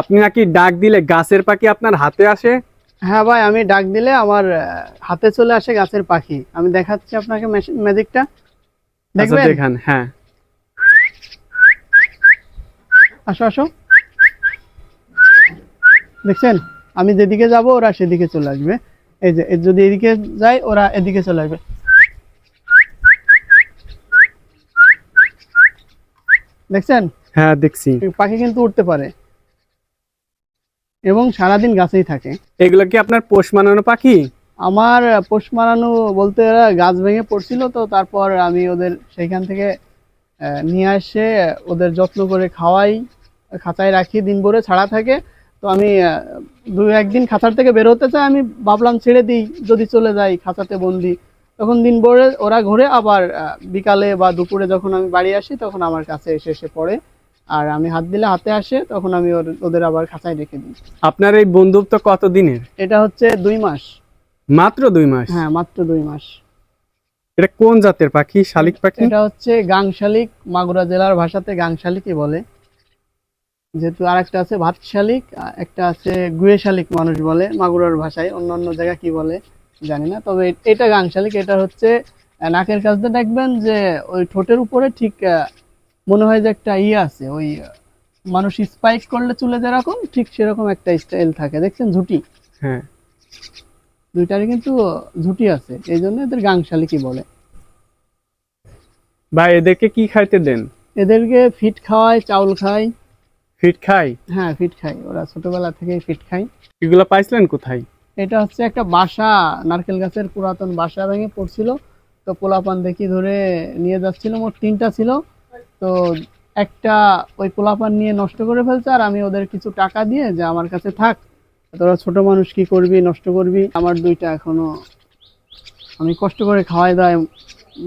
আপনি নাকি ডাক দিলে গাছের পাখি আপনার হাতে আসে? হ্যাঁ ভাই আমি ডাক দিলে আমার হাতে চলে আসে গাছের পাখি। আমি দেখাচ্ছি আপনাকে ম্যাজিকটা আচ্ছা দেখবেন? দেখান হ্যাঁ। আসো আসো। দেখছেন? আমি যেদিকে যাব ওরা সেদিকে চলে আসবে। এই যে যদি এদিকে যায় ওরা এদিকে চলে আসবে। দেখছেন? হ্যাঁ দেখছি। পাখি কিন্তু উঠতে পারে। এবং সারাদিন গাছেই থাকে। এগুলো কি আপনার পোষ মানানো পাখি? আমার পোষ মানানো বলতে এরা গাছ ভেঙে পড়ছিল তো তারপর আমি ওদের সেইখান থেকে নিয়ে আসে ওদের যত্ন করে খাওয়াই খাঁচায় রাখি দিন ভরে ছাড়া থাকে। তো আমি দু একদিন খাঁচার থেকে বের হতে চাই আমি ভাবলাম ছেড়ে দিই যদি চলে যাই খাঁচাতে বন্দি। তখন দিন ভরে ওরা ঘুরে আবার বিকালে বা দুপুরে যখন আমি বাড়ি আসি তখন আমার কাছে এসে এসে পড়ে। আর আমি হাত দিলে হাতে আসে তখন আমি ওর- ওদের আবার খাঁচায় রেখে দিই। আপনার এই বন্ধুত্ব কত দিনের এটা হচ্ছে দুই মাস। মাত্র দুই মাস? হ্যাঁ মাত্র দুই মাস। এটা কোন জাতের পাখি? শালিক পাখি? এটা হচ্ছে গাংশালিক মাগুরা জেলার ভাষাতে গাংশালিকই বলে। যেহেতু আর একটা আছে ভাত শালিক একটা আছে গুয়ে শালিক মানুষ বলে মাগুরার ভাষায়। অন্য অন্য জায়গা কি বলে জানি না। তবে এটা গাংশালিক এটা হচ্ছে নাকের কাছতে দেখবেন যে ওই ঠোঁটের উপরে ঠিক আহ, মনে হয় যে একটা ইয়ে আছে ওই মানুষ স্পাইক করলে চুলে যেরকম ঠিক সেরকম একটা স্টাইল থাকে। দেখছেন ঝুটি? হ্যাঁ। দুইটারই কিন্তু ঝুটি আছে এই জন্য এদের গাংশালি কি বলে? ভাই এদেরকে কি খাইতে দেন? এদেরকে ফিট খাওয়ায় চাউল খায়। ফিট খাই হ্যাঁ ফিট খাই ওরা ছোটবেলা থেকেই ফিট খাই এগুলো পাইছিলেন কোথায়? এটা হচ্ছে একটা বাসা নারকেল গাছের পুরাতন বাসা ভেঙে পড়ছিল। তো পোলাপান দেখি ধরে নিয়ে যাচ্ছিল মোট তিনটা ছিল। তো একটা ওই পোলাপান নিয়ে নষ্ট করে ফেলছে আর আমি ওদের কিছু টাকা দিয়ে যে আমার কাছে থাক। তোরা ছোট মানুষ কি করবি নষ্ট করবি? আমার দুইটা এখনও আমি কষ্ট করে খাওয়াই দাওয়াই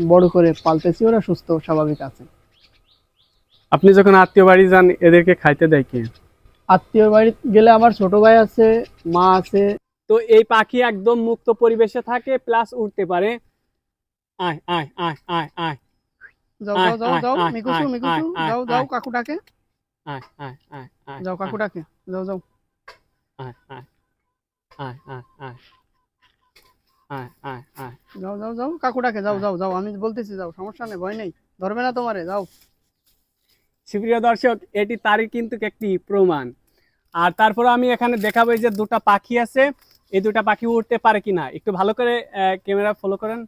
বড় করে পালতেছি ওরা সুস্থ স্বাভাবিক আছে। আপনি যখন আত্মীয় বাড়ি যান এদেরকে খাইতে দেয় কে? আত্মীয় বাড়ি গেলে আমার ছোট ভাই আছে মা আছে। তো এই পাখি একদম মুক্ত পরিবেশে থাকে প্লাস উঠতে পারে। আয় আয় আয় আয় আয়। যাও যাও যাও যাও মিকুসু মিকুসু যাও যাও যাও যাও যাও। যাও যাও যাও যাও যাও যাও আমি বলতেছি যাও সমস্যা নেই ভয় নেই ধরবে না তোমারে যাও। সুপ্রিয় দর্শক এটি তারই কিন্তু একটি প্রমাণ। আর তারপর আমি এখানে দেখাবো যে দুটা পাখি আছে এই দুটা পাখি উঠতে পারে কিনা। একটু ভালো করে ক্যামেরা ফলো করেন।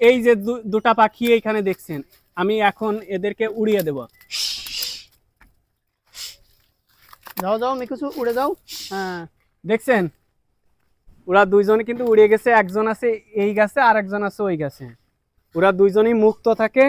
এই যে দুটা পাখি এইখানে দেখছেন আমি এখন এদেরকে উড়িয়ে দেব। যাও যাও কিছু উড়ে যাও। হ্যাঁ দেখছেন? ওরা দুইজনে কিন্তু উড়ে গেছে একজন আছে এই গাছে আর একজন আছে ওই গাছে। ওরা দুইজনই মুক্ত থাকে।